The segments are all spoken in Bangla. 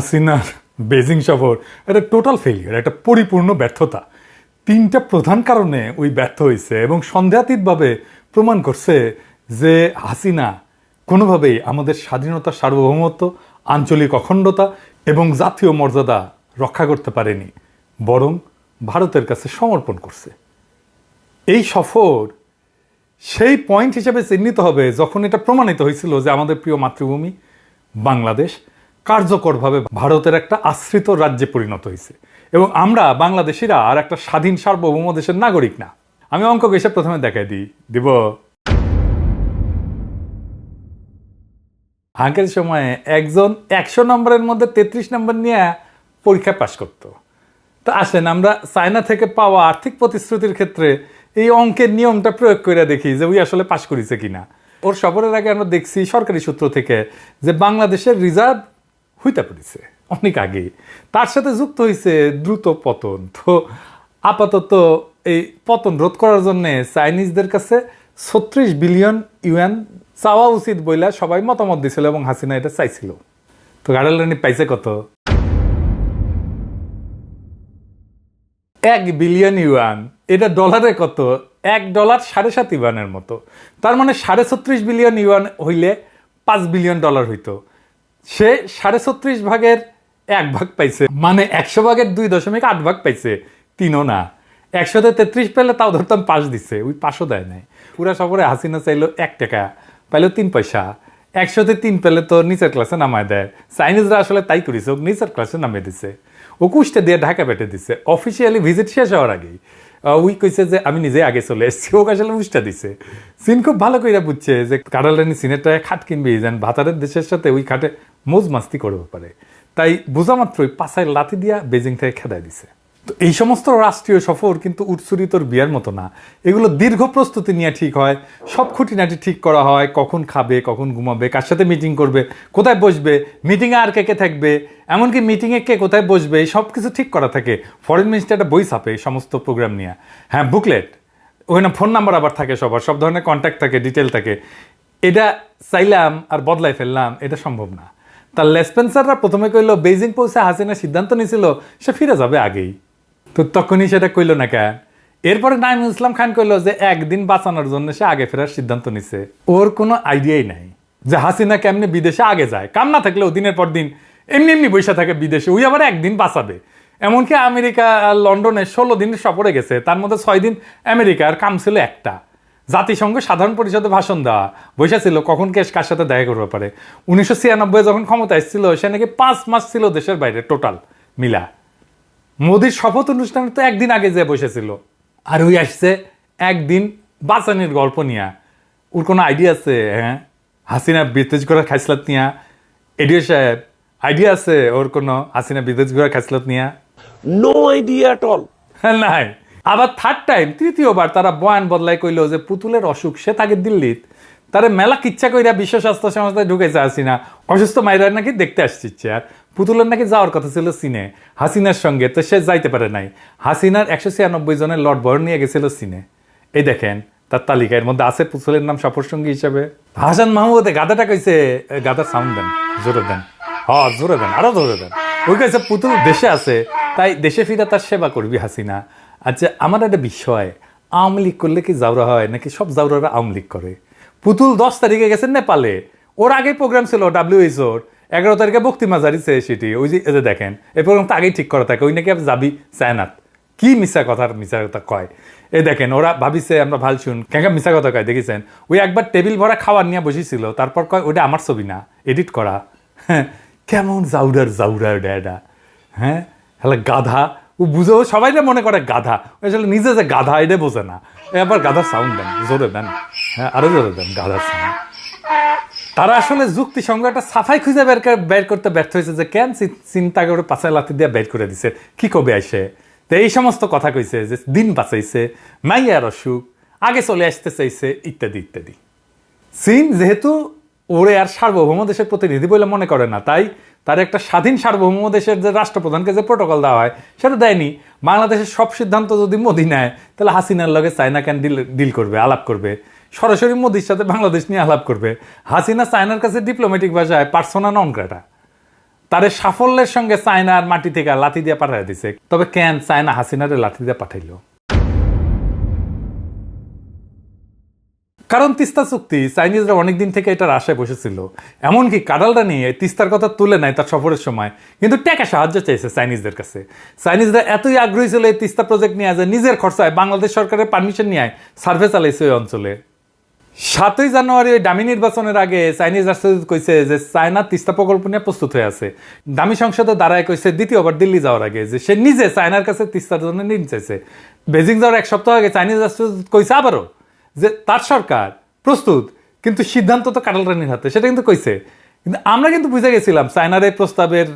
হাসিনার বেজিং সফর, এটা টোটাল ফেলিয়ার একটা পরিপূর্ণ ব্যর্থতা। তিনটা প্রধান কারণে ওই ব্যর্থ হয়েছে এবং সন্দেহাতীতভাবে প্রমাণ করছে যে হাসিনা কোনোভাবেই আমাদের স্বাধীনতা সার্বভৌমত্ব, আঞ্চলিক অখণ্ডতা এবং জাতীয় মর্যাদা রক্ষা করতে পারেনি, বরং ভারতের কাছে সমর্পণ করছে। এই সফর সেই পয়েন্ট হিসেবে চিহ্নিত হবে যখন এটা প্রমাণিত হয়েছিল যে আমাদের প্রিয় মাতৃভূমি, বাংলাদেশ কার্যকরভাবে ভারতের একটা আশ্রিত রাজ্যে পরিণত হয়েছে। এবং আমরা বাংলাদেশিরা আর একটা স্বাধীন সার্বভৌম দেশের নাগরিক না। আমি অঙ্ক এসে প্রথমে দেখাই দিই। দিব। আগের সময়ে একজন একশো নম্বরের মধ্যে তেত্রিশ নম্বর নিয়ে পরীক্ষা পাশ করতো। তা আসেন আমরা চায়না থেকে পাওয়া আর্থিক প্রতিশ্রুতির ক্ষেত্রে এই অঙ্কের নিয়মটা প্রয়োগ করে দেখি যে ওই আসলে পাশ করেছে কিনা। ওর সফরের আগে আমরা দেখছি সরকারি সূত্র থেকে যে বাংলাদেশের রিজার্ভ হইতে পড়েছে, অনেক আগে তার সাথে যুক্ত হয়েছে দ্রুত পতন। তো আপাতত এই পতন রোধ করার জন্য চাইনিজদের কাছে ছত্রিশ বিলিয়ন ইউএন চাওয়া উচিত বইলা সবাই মতামত দিছিল এবং হাসিনা এটা চাইছিল। তো গাড়াল রানী পাইছে কত? এক বিলিয়ন ইউয়ান এটা ডলারে কত? এক ডলার সাড়ে সাত ইউয়ানের মতো। তার মানে সাড়ে ছত্রিশ বিলিয়ন ইউয়ান হইলে পাঁচ বিলিয়ন ডলার হইতো। সে সাড়ে ছত্রিশ ভাগের এক ভাগ পাইছে। মানে একশো ভাগের দুই দশমিক আট ভাগ পাইছে, তিনও না। একশোতে তেত্রিশ পেলে তাও ধরতাম পাঁচ দিছে, ওই পাঁচও দেয় নাই। পুরা সফরে হাসিনা চাইলো এক টাকা, পাইলো তিন পয়সা। একশোতে তিন পেলে তো নিচের ক্লাসে নামায় দেয়। চাইনিজরা আসলে তাই করেছে ও নিচের ক্লাসে নামিয়ে দিছে। ও কুষ্টে দিয়ে ঢাকা পেটে দিছে। অফিসিয়ালি ভিজিট শেষ হওয়ার আগেই। উই কইছে যে, আমি নিজে আগে চলে এসেছি। ও আসলে উষ্টা দিছে। সিন খুব ভালো কইরা বুঝছে যে কারালানি সিনেরটা খাট কিনবি, যেন ভাতারের দেশের সাথে ওই খাটে মোজ মাস্তি করবে পারে তাই বোঝা মাত্রই পাশায় লাথি দিয়া বেজিং থেকে খেদায় দিছে। তো এই সমস্ত রাষ্ট্রীয় সফর কিন্তু উৎসুরিতর বিয়ার মতো না। এগুলো দীর্ঘ প্রস্তুতি নিয়ে ঠিক হয়, সব খুঁটিনাটি ঠিক করা হয়, কখন খাবে, কখন ঘুমাবে, কার সাথে মিটিং করবে, কোথায় বসবে মিটিংয়ে আর কে কে থাকবে, এমনকি মিটিংয়ে কে কোথায় বসবে সব কিছু ঠিক করা থাকে ফরেন মিনিস্টার একটা বই ছাপে সমস্ত প্রোগ্রাম নিয়ে। হ্যাঁ বুকলেট ওখানে ফোন নাম্বার আবার থাকে সবার, সব ধরনের কন্ট্যাক্ট থাকে ডিটেল থাকে। এটা চাইলাম আর বদলাই ফেললাম, এটা সম্ভব না। তার লেসপেন্সাররা প্রথমে কইলো বেজিং পৌঁছে হাসিনা সিদ্ধান্ত নিয়েছিল, সে ফিরে যাবে আগেই। তো তখনই সেটা কইলো না কেন? এরপরে নাইমুল ইসলাম খান কইলো যে একদিন বাঁচানোর জন্য সে আগে ফেরার সিদ্ধান্ত নিছে। ওর কোনো আইডিয়াই নাই যে হাসিনা কেমনে বিদেশে আগে যায়। কাম না থাকলেও দিনের পর দিন এমনি এমনি বৈশা থাকে বিদেশে, ওই আবার একদিন বাঁচাবে। এমনকি আমেরিকা লন্ডনে ষোলো দিন সফরে গেছে, তার মধ্যে ছয় দিন আমেরিকার কাম ছিল একটা। জাতিসংঘ সাধারণ পরিষদে ভাষণ দেওয়া। বৈশা ছিল কখন কে কার সাথে দেখা করতে পারে? উনিশশো ছিয়ানব্বই যখন ক্ষমতা এসেছিল সে নাকি পাঁচ মাস ছিল দেশের বাইরে টোটাল মিলা। মোদির শপথ অনুষ্ঠানে তো একদিন আগে যে বসেছিল আর ওই আসছে একদিন বাঁচানির গল্প নিয়া। ওর কোনো আইডিয়া আছে? হ্যাঁ? হাসিনা বিতেজ করার খাইসলাত নিয়া। এডিও সাহেব আইডিয়া আছে ওর কোনো হাসিনা বিতেজ করার খাইসলাত নিয়া? Idea at all. হ্যাঁ, নাই। আবার থার্ড টাইম তৃতীয়বার তারা বয়ান বদলাই কইলো যে পুতুলের অসুখ, সে থাকে দিল্লিত তারে মেলা কিচ্ছা কইরা বিশ্ব স্বাস্থ্য সংস্থায় ঢুকেছে হাসিনা। অসুস্থ মাইরা নাকি দেখতে আসছে আর পুতুলের নাকি যাওয়ার কথা ছিল সিনে, হাসিনার সঙ্গে, তো সে যাইতে পারে নাই। হাসিনার একশো ছিয়ানব্বই জনের লর্ড বর নিয়ে গেছিল সিনে। এই দেখেন, তার তালিকার মধ্যে আছে পুতুলের নাম সফর সঙ্গী হিসাবে। হাসান মাহমুদ গাদাটা কইছে গাদার সাউন্ড দেন, জোরে দেন। হ জোরে দেন, আরও জোরে দেন। ওই কইছে, পুতুল দেশে আছে, তাই দেশে ফিরে তার সেবা করবি হাসিনা। আচ্ছা আমার একটা বিষয়, আওয়ামী লীগ করলে কি জাউরা হয়? নাকি সব জাউরারা আওয়ামী লীগ করে? পুতুল দশ তারিখে গেছে নেপালে। ওর আগে প্রোগ্রাম ছিল ডাব্লিউএইচওর এগারো তারিখে বক্তিমা জারিছে সেটি ওই যে, এই যে দেখেন, এই প্রোগ্রাম তো আগেই ঠিক করা থাকে, ওই নাকি আপনি যাবি চায়নাত। কি মিশা কথার মিশা কথা কয়? এ দেখেন, ওরা ভাবিছে আমরা ভালো শুন। কেন মিশা কথা কয়, দেখেছেন? ওই একবার টেবিল ভরা খাবার নিয়ে বসেছিল, তারপর কয়, ওটা আমার ছবি না এডিট করা। হ্যাঁ কেমন জাউরার জাউরার ড্যাডা হ্যাঁ হ্যালো গাধা ও সবাই যে মনে করে গাধা। ও আসলে নিজে যে গাধা এটা বোঝে না। এবার গাধার সাউন্ড দেন, জোরে দেন। হ্যাঁ আরও জোরে দেন গাধার সাউন্ড তারা আসলে যুক্তি একটা সাফাই খুঁজে বের বের করতে ব্যর্থ হয়েছে যে, কেন চিন্তা করে পাশায় লাথি দিয়ে বের করে দিছে? কি কবে আসে তো এই সমস্ত কথা কইছে যে, দিন বাঁচাইছে মাইয়ার অসুখ আগে চলে আসতে চাইছে, ইত্যাদি ইত্যাদি। চীন যেহেতু ওরে আর সার্বভৌম দেশের প্রতিনিধি বলে মনে করে না, তাই তার একটা স্বাধীন সার্বভৌম দেশের যে রাষ্ট্রপ্রধানকে যে প্রোটোকল দেওয়া হয়, সেটা দেয়নি। বাংলাদেশের সব সিদ্ধান্ত যদি মোদি নেয়, তাহলে হাসিনার লগে চায়না কেন ডিল ডিল করবে, আলাপ করবে? সরাসরি মোদির সাথে বাংলাদেশ নিয়ে আলাপ করবে। হাসিনা চায়নার কাছে ডিপ্লোম্যাটিক ভাষায় পার্সোনা নন গ্রাটা তারে সাফল্যের সঙ্গে চায়নার মাটি থেকে লাথি দিয়ে পাঠিয়ে দিছে। তবে কেন চায়না হাসিনারে লাথি দিয়ে পাঠাইলো? কারণ তিস্তা চুক্তি, চাইনিজরা অনেকদিন থেকে এটার আশায় বসেছিল। এমনকি কাডালটা নিয়ে তিস্তার কথা তুলে নেয় তার সফরের সময়। কিন্তু টাকা সাহায্য চাইছে চাইনিজদের কাছে। চাইনিজরা এতই আগ্রহী ছিল এই তিস্তা প্রজেক্ট নিয়ে যে নিজের খরচায় বাংলাদেশ সরকারের পারমিশন নিয়ে সার্ভে চালাইছে ওই অঞ্চলে। সাতই জানুয়ারি ওই দামি নির্বাচনের আগে চাইনিজ রাষ্ট্রদূত কইছে যে চায়না তিস্তা প্রকল্প নিয়ে প্রস্তুত হয়ে আছে। দামি সংসদে দাঁড়ায় কইছে দ্বিতীয়বার দিল্লি যাওয়ার আগে যে সে নিজে চায়নার কাছে তিস্তার জন্য ঋণ চাইছে। বেজিং যাওয়ার এক সপ্তাহ আগে চাইনিজ রাষ্ট্রদূত কইছে আবারও যে তার সরকার প্রস্তুত, কিন্তু সিদ্ধান্ত তো কাটাল রানির হাতে, সেটা কিন্তু কইছে। কিন্তু আমরা কিন্তু বুঝে গেছিলাম, চায়নার এই প্রস্তাবের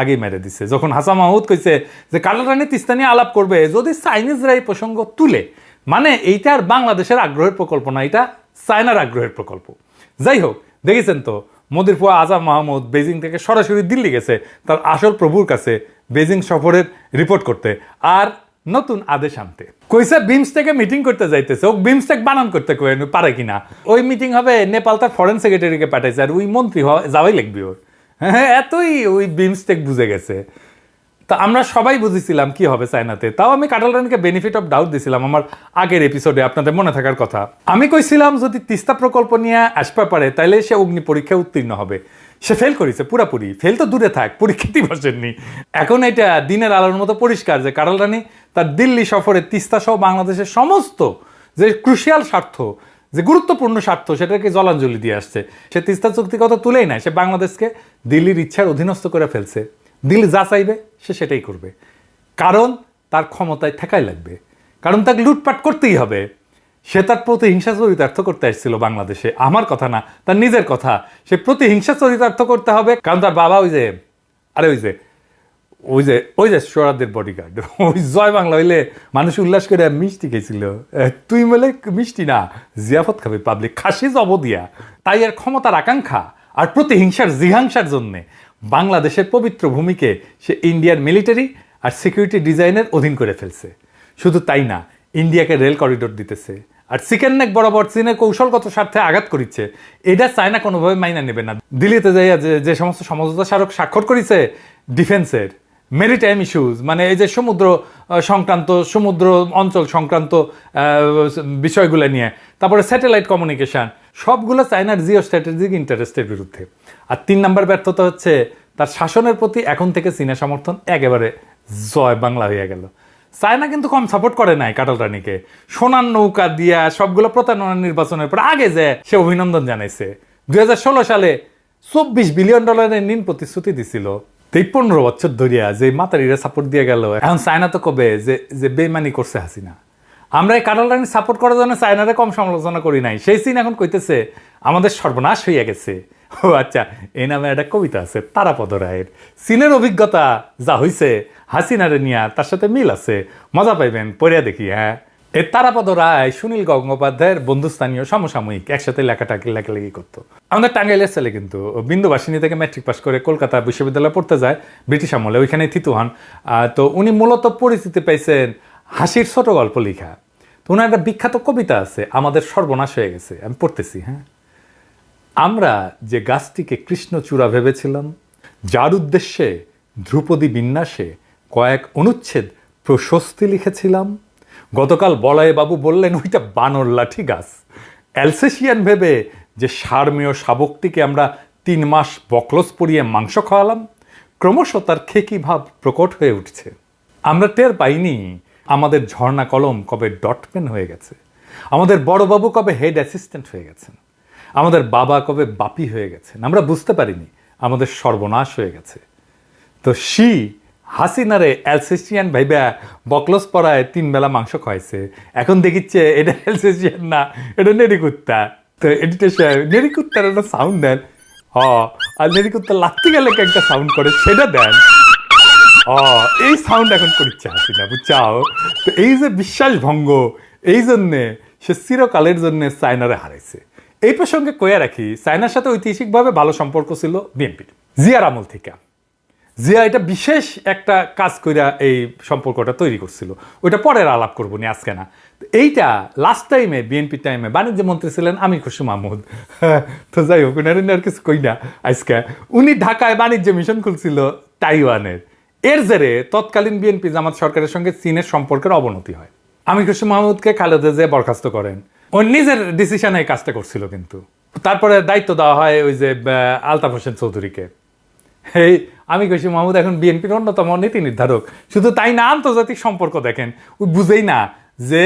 আগেই মেরে দিছে। যখন হাসা মাহমুদ কইছে যে কাটাল রানী তিস্তা নিয়ে আলাপ করবে, যদি চাইনিজরা এই প্রসঙ্গ তুলে মানে এইটা আর বাংলাদেশের আগ্রহের প্রকল্প না, এটা চায়নার আগ্রহের প্রকল্প। যাই হোক, দেখেছেন তো মোদির ফুয়া আজাম মাহমুদ বেজিং থেকে সরাসরি দিল্লি গেছে, তার আসল প্রভুর কাছে বেজিং সফরের রিপোর্ট করতে। আর নতুন আদেশ আনতে। কইসা বিমস্টেকে মিটিং করতে যাইতেছে। ও বিমস্টেক বানান করতে কয়ে পারে কিনা ওই মিটিং হবে নেপাল তার ফরেন সেক্রেটারিকে পাঠাইছে আর ওই মন্ত্রী যাওয়াই লাগবে ওর। হ্যাঁ এতই ওই বিমস্টেক বুঝে গেছে। তা আমরা সবাই বুঝেছিলাম কি হবে চায়নাতে। তাও আমি কাটাল রানীকে বেনিফিট অফ ডাউট দিছিলাম আমার আগের এপিসোডে আপনাদের মনে থাকার কথা। আমি কইছিলাম যদি তিস্তা প্রকল্প নিয়ে আসতে পারে তাহলে সে অগ্নি পরীক্ষায় উত্তীর্ণ হবে। সে ফেল করেছে, পুরাপুরি। ফেল তো দূরে থাক পরীক্ষাতেই বসেননি এখন এটা দিনের আলোর মতো পরিষ্কার যে কাটাল রানী তার দিল্লি সফরে তিস্তা সহ বাংলাদেশের সমস্ত যে ক্রুশিয়াল স্বার্থ, যে গুরুত্বপূর্ণ স্বার্থ, সেটাকে জলাঞ্জলি দিয়ে আসছে। সে তিস্তা চুক্তি কথা তুলেই নাই, সে বাংলাদেশকে দিল্লির ইচ্ছার অধীনস্থ করে ফেলছে। দিল্লি যা চাইবে, সে সেটাই করবে। কারণ তার ক্ষমতায় ঠেকাই লাগবে। কারণ তাকে লুটপাট করতেই হবে। সে তার প্রতিহিংসা চরিতার্থ করতে আসছিল বাংলাদেশে। আমার কথা না, তার নিজের কথা। সে প্রতিহিংসা চরিতার্থ করতে হবে, কারণ তার বাবা ওই যে, আরে ওই যে ওই যে ওই যে সোরাদের বডিগার্ড ওই জয় বাংলা হইলে মানুষ উল্লাস করে মিষ্টি খেয়েছিল। তুই বলে মিষ্টি না, জিয়াফত খাবে পাবলিক খাসি জব দিয়া। তাই আর ক্ষমতার আকাঙ্ক্ষা আর প্রতিহিংসার জিহাংসার জন্যে বাংলাদেশের পবিত্র ভূমিকে সে ইন্ডিয়ার মিলিটারি আর সিকিউরিটি ডিজাইনের অধীন করে ফেলছে। শুধু তাই না, ইন্ডিয়াকে রেল করিডোর দিতেছে। আর চিকেন নেক বরাবর চীনের কৌশলগত স্বার্থে আঘাত করিচ্ছে এটা চায়না কোনোভাবে মাইনা নেবে না। দিল্লিতে যাইয়া যে যে সমস্ত সমঝোতা স্মারক স্বাক্ষর করেছে, ডিফেন্সের মেরিটাইম ইস্যুজ মানে এই যে সমুদ্র সংক্রান্ত, সমুদ্র অঞ্চল সংক্রান্ত বিষয়গুলো নিয়ে, তারপরে স্যাটেলাইট কমিউনিকেশন সবগুলো চায়নার জিও স্ট্র্যাটেজিক ইন্টারেস্টের বিরুদ্ধে। আর তিন নম্বর ব্যর্থতা হচ্ছে, তার শাসনের প্রতি এখন থেকে চীনা সমর্থন একেবারে জয় বাংলা হয়ে গেল। চায়না কিন্তু কম সাপোর্ট করে নাই কাটাল রানীকে। সোনার নৌকা দিয়া সবগুলো প্রতারণা নির্বাচনের পর আগে যে সে অভিনন্দন জানাইছে। দুই সালে চব্বিশ বিলিয়ন ডলারের ঋণ প্রতিশ্রুতি দিছিল। এই পনেরো বছর ধরিয়া যে মাতারিরা সাপোর্ট দিয়ে গেল, এখন চায়না তো কবে যে যে বেমানি করছে হাসিনা। আমরা এই কাটাল রানী সাপোর্ট করার জন্য চায়নারে কম সমালোচনা করি নাই। সেই সিন এখন কইতেছে, আমাদের সর্বনাশ হইয়া গেছে। ও আচ্ছা এই নামে একটা কবিতা আছে, তারাপদ রায়ের। চীনের অভিজ্ঞতা যা হইছে, হাসিনারে নিয়া তার সাথে মিল আছে। মজা পাইবেন, পড়িয়া দেখি হ্যাঁ। এ তারাপদ রায়, সুনীল গঙ্গোপাধ্যায়ের বন্ধুস্থানীয় সমসাময়িক, একসাথে লেখাটাকে লেখালেখি করতো। আমাদের টাঙ্গাইলের ছেলে কিন্তু বিন্দুবাসিনী থেকে ম্যাট্রিক পাস করে কলকাতা বিশ্ববিদ্যালয়ে পড়তে যায়, ব্রিটিশ আমলে ওইখানে থিতু হন। তো উনি মূলত পরিচিতি পাইছেন হাসির ছোট গল্প লেখা। তো ওনার একটা বিখ্যাত কবিতা আছে, আমাদের সর্বনাশ হয়ে গেছে, আমি পড়তেছি হ্যাঁ। আমরা যে গাছটিকে কৃষ্ণচূড়া ভেবেছিলাম, যার উদ্দেশ্যে ধ্রুপদী বিন্যাসে কয়েক অনুচ্ছেদ প্রশস্তি লিখেছিলাম, গতকাল বাবু বললেন, ওইটা বানর লাঠি গাছ। অ্যালসেশিয়ান ভেবে যে সারমেয় শাবকটিকে আমরা তিন মাস বকলস পরিয়ে মাংস খাওয়ালাম, ক্রমশ তার খেকি ভাব প্রকট হয়ে উঠছে। আমরা টের পাইনি আমাদের ঝর্ণা কলম কবে ডট পেন হয়ে গেছে, আমাদের বড়বাবু কবে হেড অ্যাসিস্ট্যান্ট হয়ে গেছেন। আমাদের বাবা কবে বাপি হয়ে গেছেন আমরা বুঝতে পারিনি। আমাদের সর্বনাশ হয়ে গেছে। তো সি হাসিনারে অ্যালসেসিয়ান ভাইবা বকলস পরায় তিন বেলা মাংস খাইছে এখন দেখিচ্ছে এটা অ্যালসেসিয়ান না, এটা নেরিকুত্তা তো এডিটর নেরিকুত্তার একটা সাউন্ড দেন। হ, আর নেরিকুত্তা লাগতে গেলে একটা সাউন্ড করে, সেটা দেন। ও এই সাউন্ড এখন করছে হাসিনা, বুঝছাও? তো এই যে বিশ্বাস ভঙ্গ এই জন্যে সে চিরকালের জন্যে চায়নারে হারাইছে। এই প্রসঙ্গে কয়ে রাখি চায়নার সাথে ঐতিহাসিকভাবে ভালো সম্পর্ক ছিল বিএনপির জিয়ার আমল থেকে। জিয়া এটা বিশেষ একটা কাজ কইরা এই সম্পর্কটা তৈরি করছিল। ওইটা পরের আলাপ করব নি, আজকে না। এইটা লাস্ট টাইমে বিএনপি টাইমে বাণিজ্য মন্ত্রী ছিলেন আমি খুশি মাহমুদ। তো যাই হোক, উনার আর কিছু কই না আজকে। উনি ঢাকায় বাণিজ্য মিশন খুলছিল তাইওয়ানের। এর জেরে তৎকালীন বিএনপি জামাত সরকারের সঙ্গে চীনের সম্পর্কের অবনতি হয়। আমি খুশি মাহমুদকে খালেদা যে বরখাস্ত করেন। ও নিজের ডিসিশনে এই কাজটা করছিল কিন্তু। তারপরে দায়িত্ব দেওয়া হয় ওই যে আলতাফ হোসেন চৌধুরীকে। এই আমি কইছি, মাহমুদ, এখন বিএনপির অন্যতম নীতি নির্ধারক। শুধু তাই না, আন্তর্জাতিক সম্পর্ক দেখেন, ওই বুঝেই না যে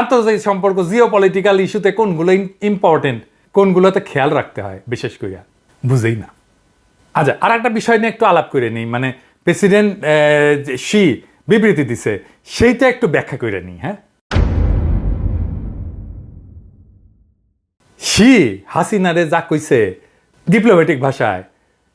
আন্তর্জাতিক সম্পর্ক জিও পলিটিক্যাল ইস্যুতে কোনগুলো ইম্পর্টেন্ট কোনগুলোতে খেয়াল রাখতে হয়, বিশেষ করিয়া বুঝেই না। আচ্ছা আর একটা বিষয় নিয়ে একটু আলাপ করে নিই। মানে প্রেসিডেন্ট শি বিবৃতি দিছে, সেইটা একটু ব্যাখ্যা করে নিই হ্যাঁ? শি হাসিনারে যা কইছে ডিপ্লোম্যাটিক ভাষায়,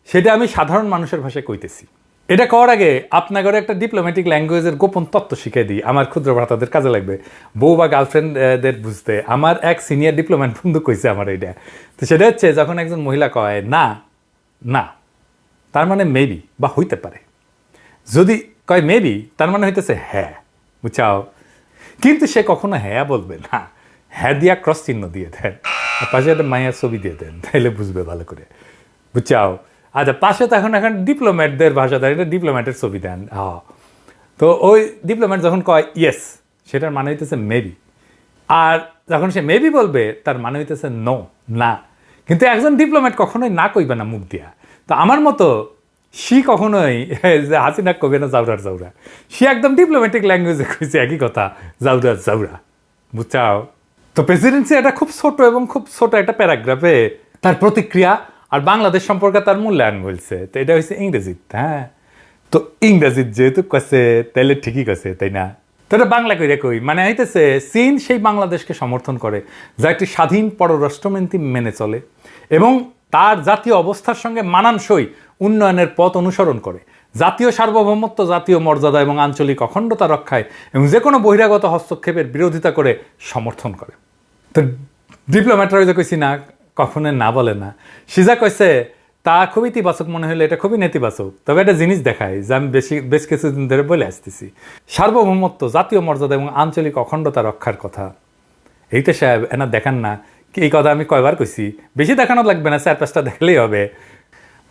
সেটা আমি সাধারণ মানুষের ভাষায় কইতেছি। এটা করার আগে আপনাদের একটা ডিপ্লোম্যাটিক ল্যাঙ্গুয়েজের গোপন তত্ত্ব শিখিয়ে দিই। আমার ক্ষুদ্র ভ্রাতাদের কাজে লাগবে। বউ বা গার্লফ্রেন্ডদের বুঝতে। আমার এক সিনিয়র ডিপ্লোম্যাট বন্ধু কইছে আমার এইটা। তো সেটা হচ্ছে, যখন একজন মহিলা কয়, না না। তার মানে মেবি বা হইতে পারে। যদি কয় মেবি তার মানে হইতেছে হ্যাঁ বুঝাও কিন্তু সে কখনো হ্যাঁ বলবে না। হ্যাঁ দিয়া ক্রস চিহ্ন দিয়ে দেন। পাশে একটা মায়ের ছবি দিয়ে দেন, তাইলে বুঝবে ভালো করে। বুঝাও আচ্ছা পাশে তো এখন এখন ডিপ্লোম্যাটদের ভাষা দেয়, এটা ডিপ্লোম্যাটের ছবি দেন। হ্যাঁ তো ওই ডিপ্লোম্যাট যখন কয় ইয়েস সেটার মানে হইতেছে মেবি আর যখন সে মেবি বলবে, তার মানে হইতেছে নো না। কিন্তু একজন ডিপ্লোম্যাট কখনোই না কইবে না মুখ দিয়া। তো আমার মতো, সি কখনোই যে হাসিনা কবে না জাউরার জাউরা। সে একদম ডিপ্লোম্যাটিক ল্যাঙ্গুয়েজে কইছে একই কথা, জাউরার জাউরা। বুঝাও তো প্রেসিডেন্সি এটা খুব ছোট এবং খুব ছোট একটা প্যারাগ্রাফে তার প্রতিক্রিয়া আর বাংলাদেশ সম্পর্কে তার মূল্যায়ন বলছে। তো এটা হচ্ছে ইংরেজিত হ্যাঁ? তো ইংরেজিত যেহেতু কছে তাহলে ঠিকই কছে তাই না? তো এটা বাংলা কইরা কই? মানে হইতেছে, চীন সেই বাংলাদেশকে সমর্থন করে, যা একটি স্বাধীন পররাষ্ট্রমন্ত্রী মেনে চলে এবং তার জাতীয় অবস্থার সঙ্গে মানানসই উন্নয়নের পথ অনুসরণ করে। জাতীয় সার্বভৌমত্ব, জাতীয় মর্যাদা এবং আঞ্চলিক অখণ্ডতা রক্ষায় এবং যে কোনো বহিরাগত হস্তক্ষেপের বিরোধিতা করে সমর্থন করে। তো ডিপ্লোম্যাটরা ওই যে কইছি না কখনো না বলে না। সিজা কইছে, তা খুব ইতিবাচক মনে হলে এটা খুবই নেতিবাচক। তবে একটা জিনিস দেখায় যে আমি বেশি, বেশ কিছুদিন ধরে বলে আসতেছি। সার্বভৌমত্ব, জাতীয় মর্যাদা এবং আঞ্চলিক অখণ্ডতা রক্ষার কথা। এইটা সাহেব, এনা দেখান না। কি এই কথা আমি কয়বার কইছি। বেশি দেখানো লাগবে না চার পাঁচটা দেখলেই হবে।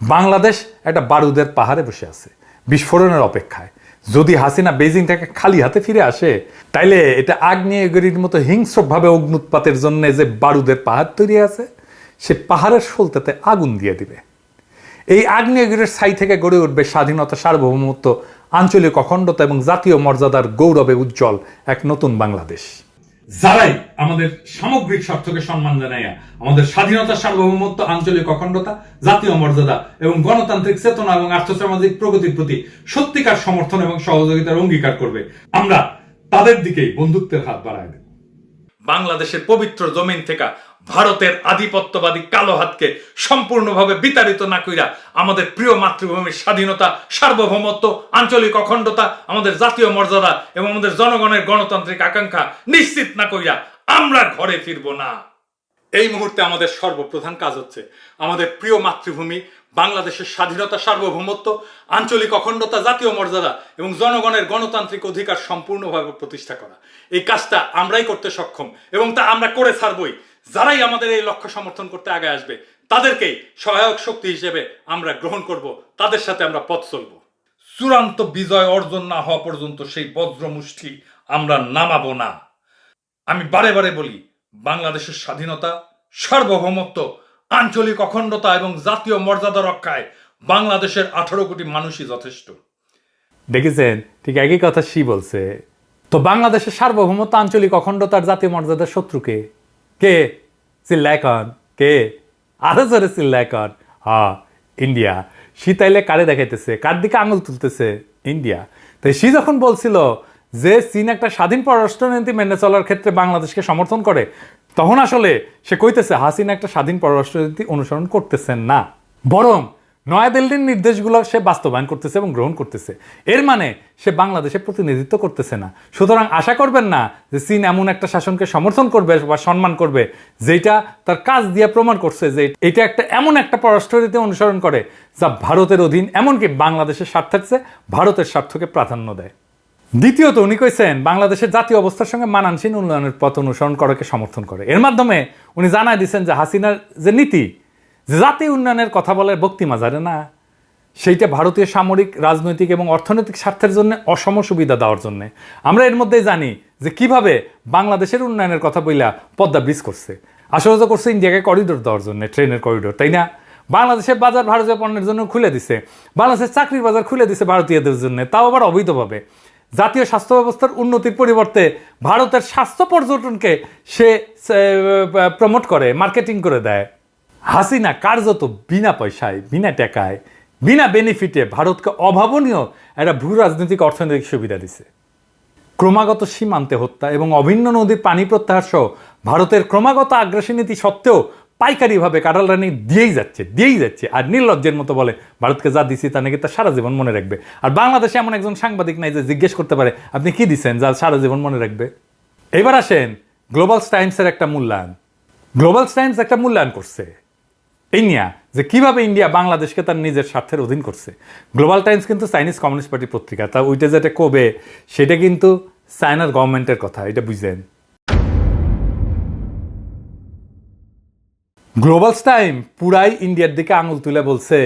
বাংলাদেশ একটা বারুদের পাহাড়ে বসে আছে, বিস্ফোরণের অপেক্ষায়। যদি হাসিনা বেজিং থেকে খালি হাতে ফিরে আসে, তাইলে এটা আগ্নেয়গিরির মতো হিংস্রভাবে অগ্নুৎপাতের জন্য যে বারুদের পাহাড় তৈরি আছে, সে পাহাড়ের সোলতাতে আগুন দিয়ে দিবে। এই আগ্নেয়গিরির ছাই থেকে গড়ে উঠবে স্বাধীনতা, সার্বভৌমত্ব, আঞ্চলিক অখণ্ডতা এবং জাতীয় মর্যাদার গৌরবে উজ্জ্বল এক নতুন বাংলাদেশ। যারাই আমাদের সামগ্রিক স্বার্থকে সম্মান জানাইয়া আমাদের স্বাধীনতা, সার্বভৌমত্ব, আঞ্চলিক অখণ্ডতা, জাতীয় মর্যাদা এবং গণতান্ত্রিক চেতনা এবং আর্থসামাজিক প্রগতির প্রতি সত্যিকার সমর্থন এবং সহযোগিতার অঙ্গীকার করবে, আমরা তাদের দিকেই বন্ধুত্বের হাত দেব। বাংলাদেশের পবিত্র জমিন থেকে ভারতের আধিপত্যবাদী কালো হাতকে সম্পূর্ণভাবে বিতাড়িত না কইরা আমাদের প্রিয় মাতৃভূমির স্বাধীনতা, সার্বভৌমত্ব, আঞ্চলিক অখণ্ডতা, আমাদের জাতীয় মর্যাদা এবং আমাদের জনগণের গণতান্ত্রিক আকাঙ্ক্ষা নিশ্চিত না কইরা আমরা ঘরে ফিরবো না। এই মুহূর্তে আমাদের সর্বপ্রধান কাজ হচ্ছে আমাদের প্রিয় মাতৃভূমি, বাংলাদেশের স্বাধীনতা, সার্বভৌমত্ব, আঞ্চলিক অখণ্ডতা, জাতীয় মর্যাদা এবং জনগণের গণতান্ত্রিক অধিকার সম্পূর্ণভাবে প্রতিষ্ঠা করা। এই কাজটা আমরাই করতে সক্ষম এবং তা আমরা করে ছাড়বই। যারাই আমাদের এই লক্ষ্য সমর্থন করতে আগে আসবে, তাদেরকেই সহায়ক শক্তি হিসেবে আমরা গ্রহণ করব, তাদের সাথে আমরা পথ চলব। চূড়ান্ত বিজয় অর্জন না হওয়া পর্যন্ত সেই বজ্রমুষ্টি আমরা নামাবো না। আমি বারে বারে বলি, বাংলাদেশের স্বাধীনতা, সার্বভৌমত্ব, আঞ্চলিক অখণ্ডতা এবং জাতীয় মর্যাদা রক্ষায় বাংলাদেশের আঠারো কোটি মানুষই যথেষ্ট। দেখেছেন, ঠিক একই কথা সি বলছে, তো বাংলাদেশের সার্বভৌমত্ব, আঞ্চলিক অখণ্ডতার জাতীয় মর্যাদার শত্রুকে কে? চিল্লায়কন কে? আরও জোরে চিল্লায়কন হা ইন্ডিয়া তাইলে কারে দেখাইতেছে? কার দিকে আঙুল তুলতেছে? ইন্ডিয়া তাই সি যখন বলছিল যে চীন একটা স্বাধীন পররাষ্ট্রনীতি মেনে চলার ক্ষেত্রে বাংলাদেশকে সমর্থন করে, তখন আসলে সে কইতেছে হাসিনা একটা স্বাধীন পররাষ্ট্রনীতি অনুসরণ করতেছেন না। বরং নয়াদিল্লির নির্দেশগুলো সে বাস্তবায়ন করতেছে এবং গ্রহণ করতেছে। এর মানে সে বাংলাদেশে প্রতিনিধিত্ব করতেছে না। সুতরাং আশা করবেন না যে চীন এমন একটা শাসনকে সমর্থন করবে বা সম্মান করবে যেটা তার কাজ দিয়ে প্রমাণ করছে যে এটা একটা এমন একটা পররাষ্ট্রনীতি অনুসরণ করে, যা ভারতের অধীন এমনকি বাংলাদেশের স্বার্থের ভারতের স্বার্থকে প্রাধান্য দেয়। দ্বিতীয়ত, উনি কইছেন, বাংলাদেশের জাতীয় অবস্থার সঙ্গে মানানসীন উন্নয়নের পথ অনুসরণ করাকে সমর্থন করে। এর মাধ্যমে উনি জানায় দিচ্ছেন যে হাসিনার যে নীতি যে জাতীয় উন্নয়নের কথা বলার বক্তি মাজারে না। সেইটা ভারতীয় সামরিক, রাজনৈতিক এবং অর্থনৈতিক স্বার্থের জন্য অসম সুবিধা দেওয়ার জন্য। আমরা এর মধ্যেই জানি যে কীভাবে বাংলাদেশের উন্নয়নের কথা বইলা পদ্মা ব্রিজ করছে। তো করছে ইন্ডিয়াকে করিডোর দেওয়ার জন্য, ট্রেনের করিডোর তাই না? বাংলাদেশের বাজার ভারতীয় পণ্যের জন্য খুলে দিছে। বাংলাদেশের চাকরির বাজার খুলে দিছে ভারতীয়দের জন্য, তাও আবার অবৈধভাবে। জাতীয় স্বাস্থ্য ব্যবস্থার উন্নতির পরিবর্তে ভারতের স্বাস্থ্য পর্যটনকে সে প্রমোট করে মার্কেটিং করে দেয়। হাসিনা কার্যত বিনা পয়সায়, বিনা টাকায়, বিনা বেনিফিটে ভারতকে অভাবনীয় একটা ভূ রাজনৈতিক অর্থনৈতিক সুবিধা দিছে। ক্রমাগত সীমান্তে হত্যা এবং অভিন্ন নদীর পানি প্রত্যাহার সহ ভারতের ক্রমাগত আগ্রাসী নীতি সত্ত্বেও পাইকারিভাবে কাঁঠাল রানি দিয়েই যাচ্ছে দিয়েই যাচ্ছে। আর নির্লজ্জের মতো বলে, ভারতকে যা দিছি তা নাকি তার সারা জীবন মনে রাখবে? আর বাংলাদেশে এমন একজন সাংবাদিক নাই যে জিজ্ঞেস করতে পারে, আপনি কি দিচ্ছেন যা সারা জীবন মনে রাখবে? এবার আসেন গ্লোবাল টাইমসের একটা মূল্যায়ন। গ্লোবাল টাইমস একটা মূল্যায়ন করছে। এই নিয়ে যে কীভাবে ইন্ডিয়া বাংলাদেশকে তার নিজের স্বার্থের অধীন করছে। গ্লোবাল টাইমস কিন্তু চাইনিজ কমিউনিস্ট পার্টি পত্রিকা, তা ওইটা যেটা কবে, সেটা কিন্তু চায়নার গভর্নমেন্টের কথা, এটা বুঝলেন। গ্লোবাল টাইম পুরাই ইন্ডিয়ার দিকে আঙুল তুলে বলছে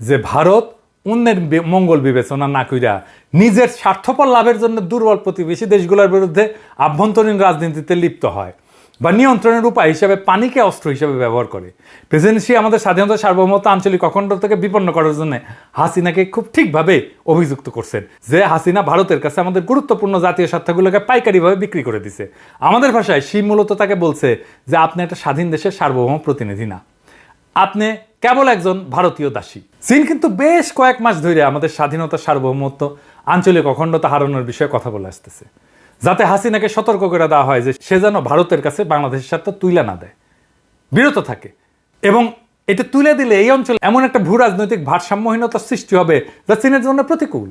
যে ভারত অন্যের মঙ্গল বিবেচনা না কইরা নিজের স্বার্থপর লাভের জন্য দুর্বল প্রতিবেশী দেশগুলোর বিরুদ্ধে আভ্যন্তরীণ রাজনীতিতে লিপ্ত হয়। বা নিয়ন্ত্রণের উপায় হিসাবে পানিকে অস্ত্র হিসেবে ব্যবহার করে। প্রেসিডেন্সি আমাদের স্বাধীনতা সার্বভৌমত্ব আঞ্চলিক অখণ্ড থেকে বিপন্ন করার জন্য হাসিনাকে খুব ঠিকভাবে অভিযুক্ত করছেন, যে হাসিনা ভারতের কাছে আমাদের গুরুত্বপূর্ণ জাতীয় স্বার্থগুলোকে পাইকারিভাবে বিক্রি করে দিছে। আমাদের ভাষায় সি মূলত তাকে বলছে যে, আপনি একটা স্বাধীন দেশের সার্বভৌম প্রতিনিধি না। আপনি কেবল একজন ভারতীয় দাসী। চীন কিন্তু বেশ কয়েক মাস ধরে আমাদের স্বাধীনতা সার্বভৌমত্ব আঞ্চলিক অখণ্ডতা হারানোর বিষয়ে কথা বলে আসতেছে। যাতে হাসিনাকে সতর্ক করে দেওয়া হয় যে সে যেন ভারতের কাছে বাংলাদেশের সাথে তুইলা না দেয়। বিরত থাকে। এবং এটা তুলে দিলে এই অঞ্চলে এমন একটা ভূ রাজনৈতিক ভারসাম্যহীনতার সৃষ্টি হবে যা চীনের জন্য প্রতিকূল।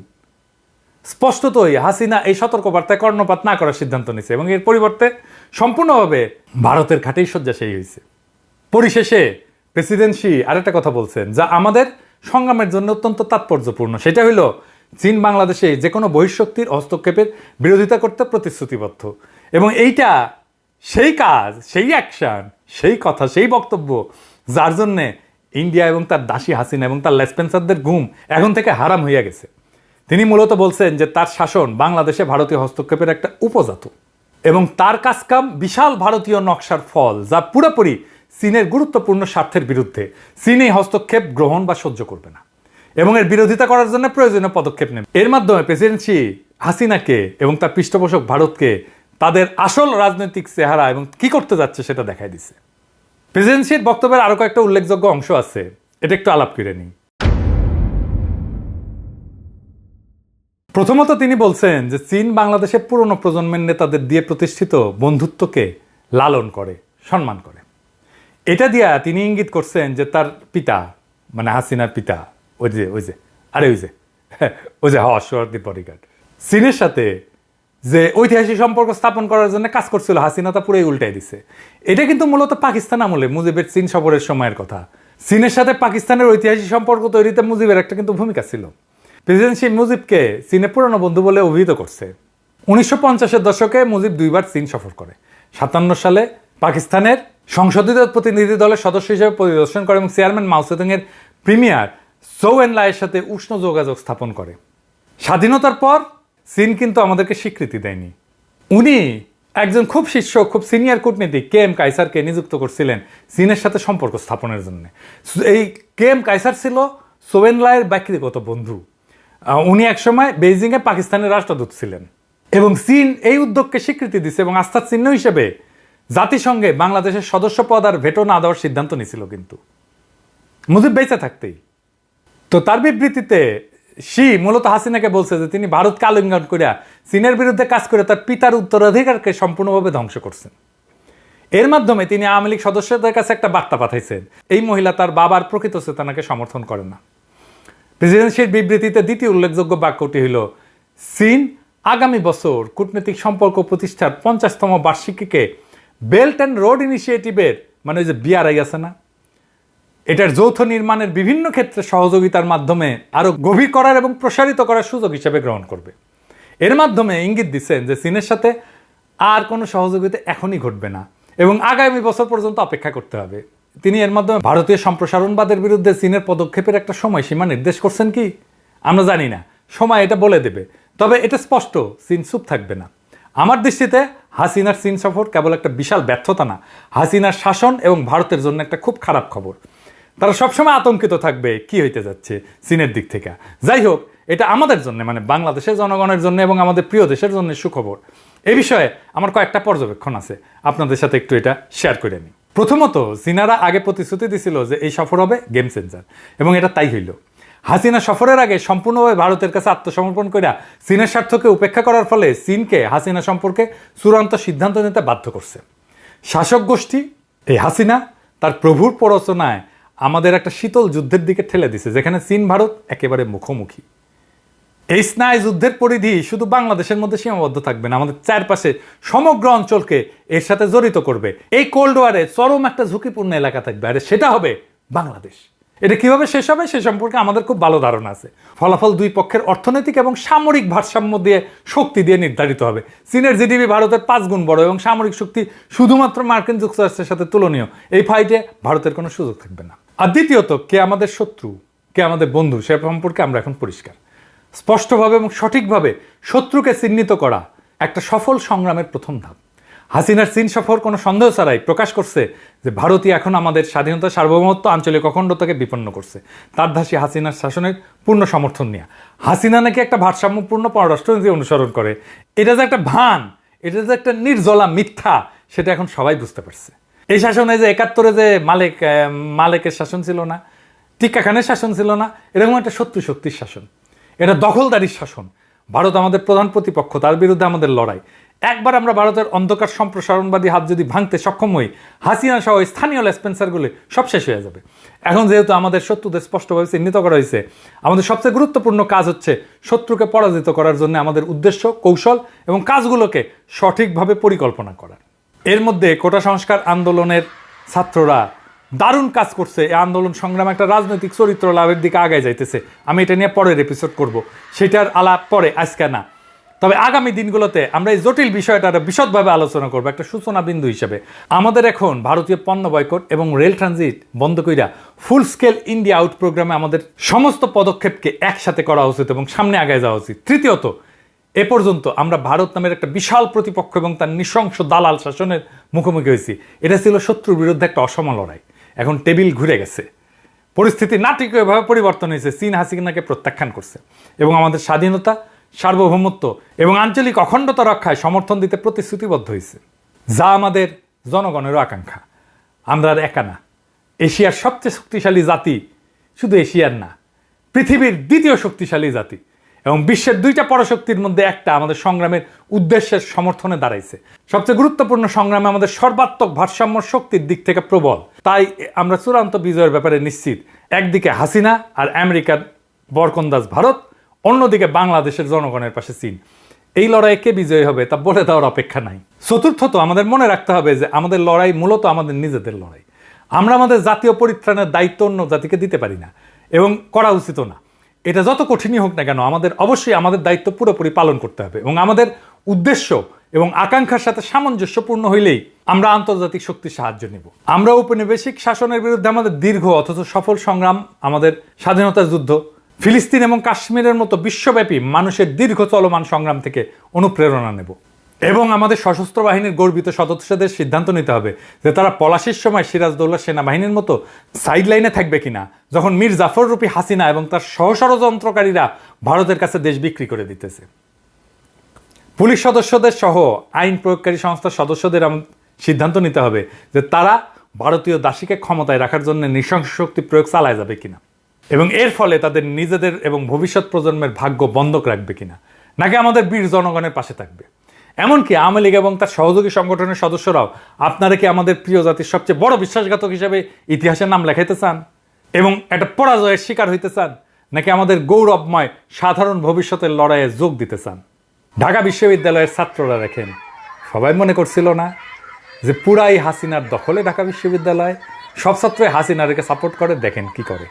স্পষ্টতই হাসিনা এই সতর্কবার্তায় কর্ণপাত না করার সিদ্ধান্ত নিয়েছে এবং এর পরিবর্তে সম্পূর্ণভাবে ভারতের ঘাটেই শয্যাশায়ী হয়েছে। পরিশেষে প্রেসিডেন্সি আরেকটা কথা বলছেন যা আমাদের সংগ্রামের জন্য অত্যন্ত তাৎপর্যপূর্ণ। সেটা হলো চীন বাংলাদেশে যে কোনো বহিঃশক্তির হস্তক্ষেপের বিরোধিতা করতে প্রতিশ্রুতিবদ্ধ। এবং এইটা সেই কাজ, সেই অ্যাকশন সেই কথা, সেই বক্তব্য, যার জন্যে ইন্ডিয়া এবং তার দাসী হাসিনা এবং তার লেসপেন্সারদের ঘুম এখন থেকে হারাম হইয়া গেছে। তিনি মূলত বলছেন যে তার শাসন বাংলাদেশে ভারতীয় হস্তক্ষেপের একটা উপজাত। এবং তার কাজকাম বিশাল ভারতীয় নকশার ফল, যা পুরোপুরি চীনের গুরুত্বপূর্ণ স্বার্থের বিরুদ্ধে। চীন এই হস্তক্ষেপ গ্রহণ বা সহ্য করবে না। এবং এর বিরোধিতা করার জন্য প্রয়োজনীয় পদক্ষেপ নেবে। এর মাধ্যমে প্রেসিডেন্সি হাসিনাকে এবং তার পৃষ্ঠপোষক ভারতকে তাদের আসল রাজনৈতিক চেহারা এবং কি করতে যাচ্ছে সেটা দেখাই দিছে। প্রেসিডেন্সির বক্তব্যের আরও কয়েকটা উল্লেখযোগ্য অংশ আছে। এটা একটু আলাপ করে নিই। প্রথমত তিনি বলছেন যে চীন বাংলাদেশের পুরনো প্রজন্মের নেতাদের দিয়ে প্রতিষ্ঠিত বন্ধুত্বকে লালন করে, সম্মান করে। এটা দিয়া তিনি ইঙ্গিত করছেন যে তার পিতা মানে হাসিনার পিতা ওই যে ওই যে আরে ওই যে ওই যে হওয়া হর্ষবর্ধী বডিগার্ড চীনের সাথে যে ঐতিহাসিক সম্পর্ক স্থাপন করার জন্য কাজ করছিল হাসিনা, তা পুরোই উল্টাই দিছে। এটা কিন্তু মূলত পাকিস্তান আমলে, মুজিবের চীন সফরের সময়ের কথা। চীনের সাথে পাকিস্তানের ঐতিহাসিক সম্পর্ক তৈরিতে মুজিবের একটা কিন্তু ভূমিকা ছিল। প্রেসিডেন্ট শেখ মুজিবকে চীনে পুরনো বন্ধু বলে অভিহিত করছে। উনিশশো পঞ্চাশের দশকে মুজিব দুইবার চীন সফর করে। সাতান্ন সালে পাকিস্তানের সংসদীয় প্রতিনিধি দলের সদস্য হিসেবে পরিদর্শন করে এবং চেয়ারম্যান মাউসেদং এর প্রিমিয়ার সৌ এন সাথে উষ্ণ যোগাযোগ স্থাপন করে। স্বাধীনতার পর চীন কিন্তু আমাদেরকে স্বীকৃতি দেয়নি। উনি একজন খুব শীর্ষ খুব সিনিয়র কূটনীতিক কে এম কাইসারকে নিযুক্ত করছিলেন চীনের সাথে সম্পর্ক স্থাপনের জন্য। এই কে এম কাইসার ছিল সোয়েন লায়ের ব্যক্তিগত বন্ধু। উনি একসময় বেইজিংয়ে পাকিস্তানের রাষ্ট্রদূত ছিলেন। এবং চীন এই উদ্যোগকে স্বীকৃতি দিছে এবং আস্থার চিহ্ন হিসেবে জাতিসংঘে বাংলাদেশের সদস্য পদ আর ভেটো না দেওয়ার সিদ্ধান্ত নিয়েছিল কিন্তু। মুজিব বেঁচে থাকতেই। তো তার বিবৃতিতে শি মূলত হাসিনাকে বলছে যে তিনি ভারতকে আলিঙ্গন করিয়া চীনের বিরুদ্ধে কাজ করে তার পিতার উত্তরাধিকারকে সম্পূর্ণভাবে ধ্বংস করছেন। এর মাধ্যমে তিনি আওয়ামী লীগ সদস্যদের কাছে একটা বার্তা পাঠাইছেন। এই মহিলা তার বাবার প্রকৃত চেতনাকে সমর্থন করেন না। প্রেসিডেন্সির বিবৃতিতে দ্বিতীয় উল্লেখযোগ্য বাক্যটি হল চীন আগামী বছর কূটনৈতিক সম্পর্ক প্রতিষ্ঠার পঞ্চাশতম বার্ষিকীকে বেল্ট অ্যান্ড রোড ইনিশিয়েটিভের মানে ওই যে বিআরআই আছে না? এটার যৌথ নির্মাণের বিভিন্ন ক্ষেত্রে সহযোগিতার মাধ্যমে আরও গভীর করার এবং প্রসারিত করার সুযোগ হিসেবে গ্রহণ করবে। এর মাধ্যমে ইঙ্গিত দিচ্ছেন যে চীনের সাথে আর কোনো সহযোগিতা এখনই ঘটবে না এবং আগামী বছর পর্যন্ত অপেক্ষা করতে হবে। তিনি এর মাধ্যমে ভারতীয় সম্প্রসারণবাদের বিরুদ্ধে চীনের পদক্ষেপের একটা সময়সীমা নির্দেশ করছেন কি? আমরা জানি না। সময় এটা বলে দেবে। তবে এটা স্পষ্ট, চীন চুপ থাকবে না। আমার দৃষ্টিতে হাসিনার চীন সফর কেবল একটা বিশাল ব্যর্থতা না। হাসিনার শাসন এবং ভারতের জন্য একটা খুব খারাপ খবর। তারা সবসময় আতঙ্কিত থাকবে, কি হইতে যাচ্ছে চীনের দিক থেকে। যাই হোক, এটা আমাদের জন্য মানে বাংলাদেশের জনগণের জন্য এবং আমাদের প্রিয় দেশের জন্য সুখবর। এ বিষয়ে আমার কয়েকটা পর্যবেক্ষণ আছে, আপনাদের সাথে একটু এটা শেয়ার করে নিই। প্রথমত, চীনারা আগে প্রতিশ্রুতি দিছিল যে এই সফর হবে গেম চেঞ্জার এবং এটা তাই হইল। হাসিনা সফরের আগে সম্পূর্ণভাবে ভারতের কাছে আত্মসমর্পণ করে চীনের স্বার্থকে উপেক্ষা করার ফলে চীনকে হাসিনা সম্পর্কে চূড়ান্ত সিদ্ধান্ত নিতে বাধ্য করছে। শাসক গোষ্ঠী, এই হাসিনা তার প্রভুর প্ররোচনায় আমাদের একটা শীতল যুদ্ধের দিকে ঠেলে দিছে, যেখানে চীন, ভারত একেবারে মুখোমুখি। এই স্নায়ু যুদ্ধের পরিধি শুধু বাংলাদেশের মধ্যে সীমাবদ্ধ থাকবে না, আমাদের চারপাশে সমগ্র অঞ্চলকে এর সাথে জড়িত করবে। এই কোল্ড ওয়ারে চরম একটা ঝুঁকিপূর্ণ এলাকা থাকবে, আর সেটা হবে বাংলাদেশ। এটা কীভাবে শেষ হবে সে সম্পর্কে আমাদের খুব ভালো ধারণা আছে। ফলাফল দুই পক্ষের অর্থনৈতিক এবং সামরিক ভারসাম্য দিয়ে শক্তি দিয়ে নির্ধারিত হবে। চীনের জিডিপি ভারতের পাঁচ গুণ বড় এবং সামরিক শক্তি শুধুমাত্র মার্কিন যুক্তরাষ্ট্রের সাথে তুলনীয়। এই ফাইটে ভারতের কোনো সুযোগ থাকবে না। আর দ্বিতীয়ত, কে আমাদের শত্রু, কে আমাদের বন্ধু, সে সম্পর্কে আমরা এখন পরিষ্কার। স্পষ্টভাবে এবং সঠিকভাবে শত্রুকে চিহ্নিত করা একটা সফল সংগ্রামের প্রথম ধাপ। হাসিনার চীন সফর কোনো সন্দেহ ছাড়াই প্রকাশ করছে যে ভারতই এখন আমাদের স্বাধীনতা, সার্বভৌমত্ব, আঞ্চলিক অখণ্ডতাকে বিপন্ন করছে। তার ধাসী হাসিনার শাসনের পূর্ণ সমর্থন নিয়ে। হাসিনা নাকি একটা ভারসাম্যপূর্ণ পররাষ্ট্রনীতি অনুসরণ করে। এটা যে একটা ভান, এটা যে একটা নির্জলা মিথ্যা, সেটা এখন সবাই বুঝতে পারছে। এই শাসনে যে একাত্তরে যে মালিক মালিকের শাসন ছিল না, টিক্কা খানের শাসন ছিল না, এরকম একটা শত্রু শক্তির শাসন। এটা দখলদারির শাসন। ভারত আমাদের প্রধান প্রতিপক্ষ, তার বিরুদ্ধে আমাদের লড়াই। একবার আমরা ভারতের অন্ধকার সম্প্রসারণবাদী হাত যদি ভাঙতে সক্ষম হই, হাসিনা সহ স্থানীয় লেসপেন্সারগুলি সব শেষ হয়ে যাবে। এখন যেহেতু আমাদের শত্রুদের স্পষ্টভাবে চিহ্নিত করা হয়েছে, আমাদের সবচেয়ে গুরুত্বপূর্ণ কাজ হচ্ছে শত্রুকে পরাজিত করার জন্য আমাদের উদ্দেশ্য, কৌশল এবং কাজগুলোকে সঠিকভাবে পরিকল্পনা করা। এর মধ্যে কোটা সংস্কার আন্দোলনের ছাত্ররা দারুণ কাজ করছে। এই আন্দোলন সংগ্রাম একটা রাজনৈতিক চরিত্র লাভের দিকে আগে যাইতেছে। আমি এটা নিয়ে পরের এপিসোড করব। সেটার আলাপ পরে, আজকে না। তবে আগামী দিনগুলোতে আমরা এই জটিল বিষয়টা আরও বিশদভাবে আলোচনা করব একটা সূচনা বিন্দু হিসেবে। আমাদের এখন ভারতীয় পণ্য বয়কট এবং রেল ট্রানজিট বন্ধ কইরা ফুল স্কেল ইন্ডিয়া আউট প্রোগ্রামে আমাদের সমস্ত পদক্ষেপকে একসাথে করা উচিত এবং সামনে আগে যাওয়া উচিত। তৃতীয়ত এ পর্যন্ত আমরা ভারত নামের একটা বিশাল প্রতিপক্ষ এবং তার নৃশংস দালাল শাসনের মুখোমুখি হয়েছি। এটা ছিল শত্রুর বিরুদ্ধে একটা অসম লড়াই। এখন টেবিল ঘুরে গেছে। পরিস্থিতি নাটকীয়ভাবে পরিবর্তন হয়েছে। চীন হাসিনাকে প্রত্যাখ্যান করছে এবং আমাদের স্বাধীনতা, সার্বভৌমত্ব এবং আঞ্চলিক অখণ্ডতা রক্ষায় সমর্থন দিতে প্রতিশ্রুতিবদ্ধ হয়েছে। যা আমাদের জনগণেরও আকাঙ্ক্ষা। আমরা আর একা না। এশিয়ার সবচেয়ে শক্তিশালী জাতি শুধু এশিয়ার না, পৃথিবীর দ্বিতীয় শক্তিশালী জাতি। এবং বিশ্বের দুইটা পরাশক্তির মধ্যে একটা আমাদের সংগ্রামের উদ্দেশ্যের সমর্থনে দাঁড়াইছে। সবচেয়ে গুরুত্বপূর্ণ সংগ্রামে আমাদের সর্বাত্মক ভারসাম্য শক্তির দিক থেকে প্রবল। তাই আমরা চূড়ান্ত বিজয়ের ব্যাপারে নিশ্চিত। একদিকে হাসিনা আর আমেরিকার বরকন্দাজ ভারত, অন্যদিকে বাংলাদেশের জনগণের পাশে চীন। এই লড়াইয়ে কে বিজয়ী হবে তা বলে দেওয়ার অপেক্ষা নাই। চতুর্থত আমাদের মনে রাখতে হবে যে আমাদের লড়াই মূলত আমাদের নিজেদের লড়াই। আমরা আমাদের জাতীয় পরিত্রাণের দায়িত্ব অন্য জাতিকে দিতে পারি না এবং করা উচিত না। এটা যত কঠিনই হোক না কেন, আমাদের অবশ্যই আমাদের দায়িত্ব পুরোপুরি পালন করতে হবে এবং আমাদের উদ্দেশ্য এবং আকাঙ্ক্ষার সাথে সামঞ্জস্যপূর্ণ হইলেই আমরা আন্তর্জাতিক শক্তির সাহায্য নিব। আমরা উপনিবেশিক শাসনের বিরুদ্ধে আমাদের দীর্ঘ অথচ সফল সংগ্রাম, আমাদের স্বাধীনতার যুদ্ধ, ফিলিস্তিন এবং কাশ্মীরের মতো বিশ্বব্যাপী মানুষের দীর্ঘ চলমান সংগ্রাম থেকে অনুপ্রেরণা নেব। এবং আমাদের সশস্ত্র বাহিনীর গর্বিত সদস্যদের সিদ্ধান্ত নিতে হবে যে তারা পলাশির সময় সিরাজদৌল্লা সেনাবাহিনীর মতো সাইড লাইনে থাকবে কিনা, যখন মীর জাফর রূপী হাসিনা এবং তার সহষড়যন্ত্রকারীরা ভারতের কাছে দেশ বিক্রি করে দিতেছে। পুলিশ সদস্যদের সহ আইন প্রয়োগকারী সংস্থার সদস্যদের সিদ্ধান্ত নিতে হবে যে তারা ভারতীয় দাসীকে ক্ষমতায় রাখার জন্য নৃশংস শক্তি প্রয়োগ চালায় যাবে কিনা এবং এর ফলে তাদের নিজেদের এবং ভবিষ্যৎ প্রজন্মের ভাগ্য বন্ধক রাখবে কিনা, নাকি আমাদের বীর জনগণের পাশে থাকবে। এমনকি আওয়ামী লীগ এবং তার সহযোগী সংগঠনের সদস্যরাও আপনারা কি আমাদের প্রিয় জাতির সবচেয়ে বড় বিশ্বাসঘাতক হিসেবে ইতিহাসের নাম লেখাইতে চান? এবং একটা পরাজয়ের শিকার হইতে চান? নাকি আমাদের গৌরবময় সাধারণ ভবিষ্যতের লড়াইয়ে যোগ দিতে চান? ঢাকা বিশ্ববিদ্যালয়ের ছাত্ররা দেখেন, সবাই মনে করছিল না যে পুরাই হাসিনার দখলে ঢাকা বিশ্ববিদ্যালয়, সব ছাত্রই হাসিনারকে সাপোর্ট করে, দেখেন কি করে।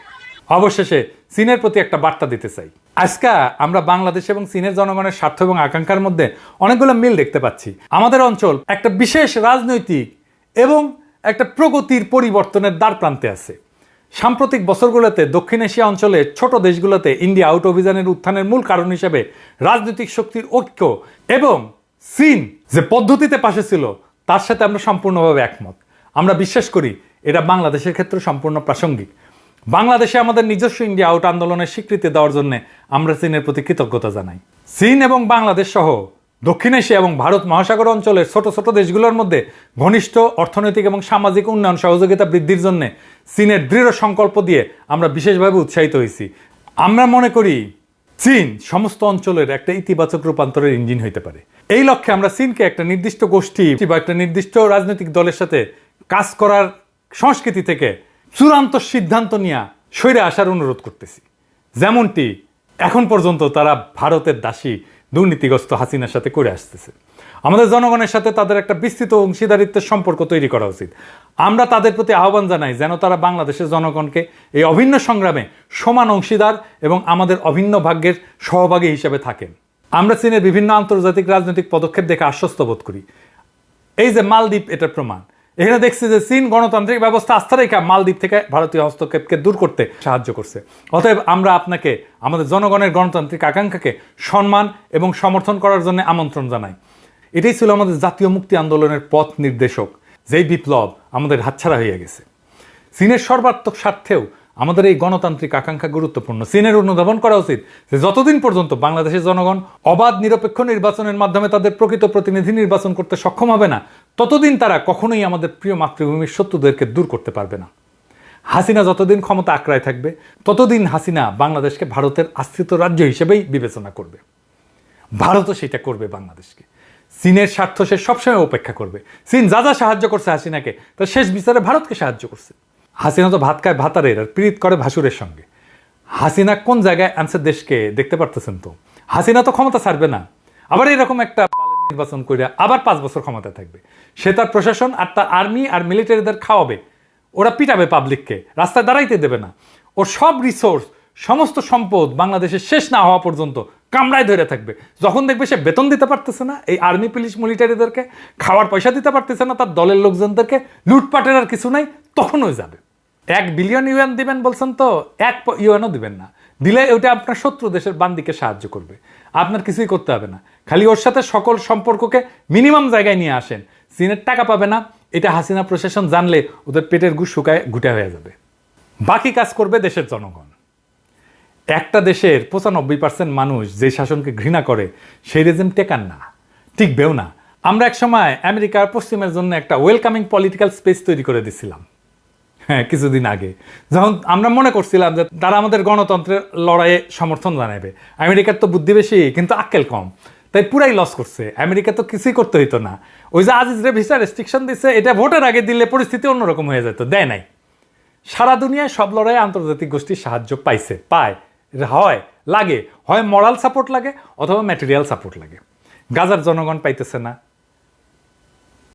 অবশেষে চীনের প্রতি একটা বার্তা দিতে চাই। আজকে আমরা বাংলাদেশ এবং চীনের জনগণের স্বার্থ এবং আকাঙ্ক্ষার মধ্যে অনেকগুলো মিল দেখতে পাচ্ছি। আমাদের অঞ্চল একটা বিশেষ রাজনৈতিক এবং একটা প্রগতির পরিবর্তনের দ্বার প্রান্তে আছে। সাম্প্রতিক বছরগুলোতে দক্ষিণ এশিয়া অঞ্চলে ছোট দেশগুলোতে ইন্ডিয়া আউট অভিযানের উত্থানের মূল কারণ হিসেবে রাজনৈতিক শক্তির ঐক্য এবং চীন যে পদ্ধতিতে পাশে ছিল, তার সাথে আমরা সম্পূর্ণভাবে একমত। আমরা বিশ্বাস করি, এটা বাংলাদেশের ক্ষেত্রে সম্পূর্ণ প্রাসঙ্গিক। বাংলাদেশে আমাদের নিজস্ব ইন্ডিয়া আউট আন্দোলনের স্বীকৃতি দেওয়ার জন্য আমরা চীনের প্রতি কৃতজ্ঞতা জানাই। চীন এবং বাংলাদেশ সহ দক্ষিণ এশিয়া এবং ভারত মহাসাগর অঞ্চলের ছোট ছোট দেশগুলোর মধ্যে ঘনিষ্ঠ অর্থনৈতিক এবং সামাজিক উন্নয়ন সহযোগিতা বৃদ্ধির জন্য চীনের দৃঢ় সংকল্প দিয়ে আমরা বিশেষভাবে উৎসাহিত হয়েছি। আমরা মনে করি চীন সমস্ত অঞ্চলের একটা ইতিবাচক রূপান্তরের ইঞ্জিন হইতে পারে। এই লক্ষ্যে আমরা চীনকে একটা নির্দিষ্ট গোষ্ঠী বা একটা নির্দিষ্ট রাজনৈতিক দলের সাথে কাজ করার সংস্কৃতি থেকে চূড়ান্ত সিদ্ধান্ত নিয়ে সৈরে আসার অনুরোধ করতেছি। যেমনটি এখন পর্যন্ত তারা ভারতের দাসী দুর্নীতিগ্রস্ত হাসিনার সাথে করে আসতেছে। আমাদের জনগণের সাথে তাদের একটা বিস্তৃত অংশীদারিত্বের সম্পর্ক তৈরি করা উচিত। আমরা তাদের প্রতি আহ্বান জানাই যেন তারা বাংলাদেশের জনগণকে এই অভিন্ন সংগ্রামে সমান অংশীদার এবং আমাদের অভিন্ন ভাগ্যের সহভাগী হিসেবে থাকেন। আমরা চীনের বিভিন্ন আন্তর্জাতিক রাজনৈতিক পদক্ষেপ দেখে আশ্বস্ত বোধ করি। এই যে মালদ্বীপ, এটার প্রমাণ। এখানে দেখছি যে চীন গণতান্ত্রিক ব্যবস্থা আস্থা রেখা মালদ্বীপ থেকে ভারতীয় হস্তক্ষেপকে দূর করতে সাহায্য করছে। অতএব আমরা আপনাকে, আমাদের জনগণের গণতান্ত্রিক আকাঙ্ক্ষাকে সম্মান এবং সমর্থন করার জন্য আমন্ত্রণ জানাই। এটাই ছিল আমাদের জাতীয় মুক্তি আন্দোলনের পথ নির্দেশক। যেই বিপ্লব আমাদের হাতছাড়া হয়ে গেছে। চীনের সর্বাত্মক স্বার্থেও আমাদের এই গণতান্ত্রিক আকাঙ্ক্ষা গুরুত্বপূর্ণ। চীনের অনুধাবন করা উচিত যে যতদিন পর্যন্ত বাংলাদেশের জনগণ অবাধ নিরপেক্ষ নির্বাচনের মাধ্যমে তাদের প্রকৃত প্রতিনিধি নির্বাচন করতে সক্ষম হবে না ততদিন তারা কখনোই আমাদের প্রিয় মাতৃভূমির শত্রুদেরকে দূর করতে পারবে না। হাসিনা যতদিন ক্ষমতা আঁকড়ায় থাকবে, ততদিন হাসিনা বাংলাদেশকে ভারতের আশ্রিত রাজ্য হিসেবেই বিবেচনা করবে। ভারতও সেটা করবে বাংলাদেশকে। চীনের স্বার্থ সে সবসময় উপেক্ষা করবে। চীন যা যা সাহায্য করছে হাসিনাকে তার শেষ বিচারে ভারতকে সাহায্য করছে। হাসিনা তো ভাত খায় ভাতারের আর পীড়িত করে ভাসুরের সঙ্গে। হাসিনা কোন জায়গায় আনছে দেশকে দেখতে পারতেছেন তো? হাসিনা তো ক্ষমতা ছাড়বে না। আবার এরকম একটা নির্বাচন করে আবার পাঁচ বছর ক্ষমতা থাকবে। সে তার প্রশাসন আর তার আর্মি আর মিলিটারিদের খাওয়াবে। ওরা পিটাবে পাবলিককে রাস্তায় দাঁড়াইতে দেবে না। ওর সব রিসোর্স সমস্ত সম্পদ বাংলাদেশের শেষ না হওয়া পর্যন্ত কামড়ায় ধরে থাকবে। যখন দেখবে সে বেতন দিতে পারতেছে না, এই আর্মি, পুলিশ, মিলিটারিদেরকে, খাওয়ার পয়সা দিতে পারতেছে না, তার দলের লোকজনদেরকে, লুটপাটের আর কিছু নাই তখনও যাবে। এক বিলিয়ন ইউএন দিবেন বলছেন তো, এক ইউএনও দিবেন না। দিলে ওটা আপনার শত্রু দেশের বান্দিকে সাহায্য করবে। আপনার কিছুই করতে হবে না। খালি ওর সাথে সকল সম্পর্ককে মিনিমাম জায়গায় নিয়ে আসেন। চীনের টাকা পাবে না, এটা হাসিনা প্রশাসন জানলে ওদের পেটের গুড় শুকায় ঘুটে হয়ে যাবে। বাকি কাজ করবে দেশের জনগণ। একটা দেশের পঁচানব্বই পার্সেন্ট মানুষ যে শাসনকে ঘৃণা করে, সেই রেজিম টেকান না, টিকবেও না। আমরা এক সময় আমেরিকার পশ্চিমের জন্য একটা ওয়েলকামিং পলিটিক্যাল স্পেস তৈরি করে দিছিলাম। হ্যাঁ কিছুদিন আগে। যখন আমরা মনে করছিলাম যে তারা আমাদের গণতন্ত্রের লড়াইয়ে সমর্থন জানাবে। আমেরিকার তো বুদ্ধি বেশি, কিন্তু আক্কেল কম। তাই পুরাই লস করছে। আমেরিকা তো কিছুই করতে হইতো না। ওই যে আজিজ রে ভিসা রেস্ট্রিকশন দিচ্ছে এটা ভোটের আগে দিলে পরিস্থিতি অন্যরকম হয়ে যেত, দেয় নাই। সারা দুনিয়ায় সব লড়াই আন্তর্জাতিক গোষ্ঠীর সাহায্য পাইছে, পায় হয়, লাগে। হয় মরাল সাপোর্ট লাগে, অথবা ম্যাটেরিয়াল সাপোর্ট লাগে। গাজার জনগণ পাইতেছে না।